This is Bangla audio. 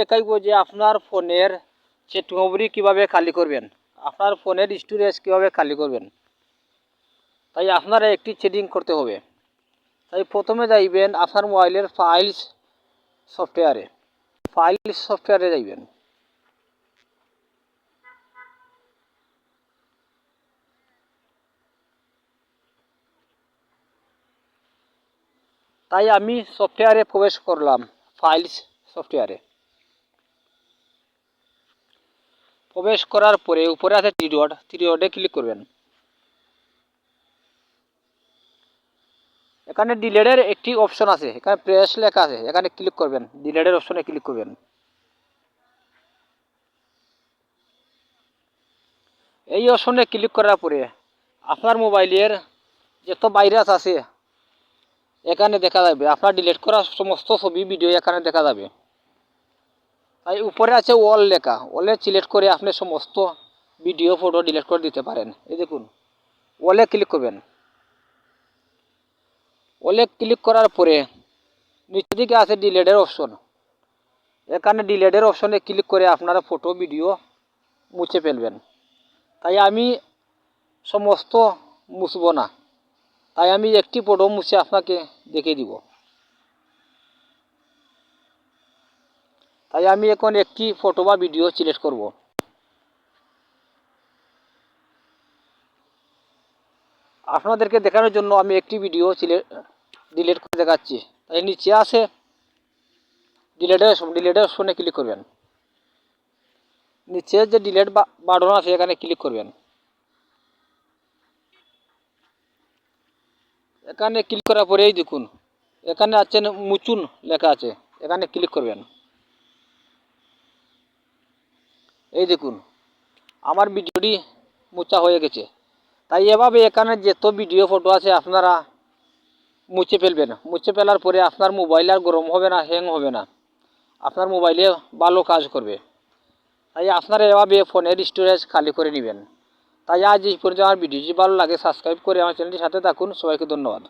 দেখাইব যে আপনার ফোনের সেট মেমোরি কীভাবে খালি করবেন, আপনার ফোনের স্টোরেজ কীভাবে খালি করবেন। তাই আপনারা একটি সেটিং করতে হবে। তাই প্রথমে যাইবেন আপনার মোবাইলের ফাইলস সফটওয়্যারে। ফাইলস সফটওয়্যারে যাইবেন। তাই আমি সফটওয়্যারে প্রবেশ করলাম, ফাইলস সফটওয়্যারে। প্রবেশ করার পরে উপরে আছে থ্রি ডট থ্রি ডটে ক্লিক করবেন। এখানে ডিলেটের একটি অপশন আছে, এখানে প্রেস লেখা আছে, এখানে ক্লিক করবেন ডিলেটের অপশনে ক্লিক করবেন। এই অপশনে ক্লিক করার পরে আপনার মোবাইলের যত ভাইরাস আছে, এখানে দেখা যাবে, আপনার ডিলেট করা সমস্ত ছবি ভিডিও এখানে দেখা যাবে। তাই উপরে আছে ওয়াল লেখা। ওয়ালে সিলেক্ট করে আপনি সমস্ত ভিডিও ফটো ডিলিট করে দিতে পারেন। এই দেখুন ওয়ালে ক্লিক করবেন। ওয়ালে ক্লিক করার পরে নিচের দিকে আছে ডিলেটের অপশন এখানে ডিলেটের অপশনে ক্লিক করে আপনারা ফটো ভিডিও মুছে ফেলবেন। তাই আমি সমস্ত মুছব না। তাই আমি একটি ফটো মুছে আপনাকে দেখিয়ে দিব। তাই আমি এখন একটি ফটো বা ভিডিও সিলেক্ট করব। আপনাদেরকে দেখানোর জন্য আমি একটি ভিডিও ডিলিট করে দেখাচ্ছি। তাই নিচে আছে ডিলেটের ডিলেটের অপশনে ক্লিক করবেন। নিচে যে ডিলেট বাটন আছে, এখানে ক্লিক করবেন। এখানে ক্লিক করার পরেই দেখুন, এখানে আছেন মুচুন লেখা আছে, এখানে ক্লিক করবেন। এই দেখুন, আমার ভিডিওটি মুছা হয়ে গেছে। তাই এভাবে এখানে যত ভিডিও ফটো আছে আপনারা মুছে ফেলবেন। মুছে ফেলার পরে আপনার মোবাইল আর গরম হবে না, হ্যাং হবে না। আপনার মোবাইলে ভালো কাজ করবে। তাই আপনারা এভাবে ফোনের স্টোরেজ খালি করে নেবেন। তাই আজ এই পর্যন্ত আমার ভিডিওটি ভালো লাগে, সাবস্ক্রাইব করে আমার চ্যানেলটির সাথে থাকুন। সবাইকে ধন্যবাদ।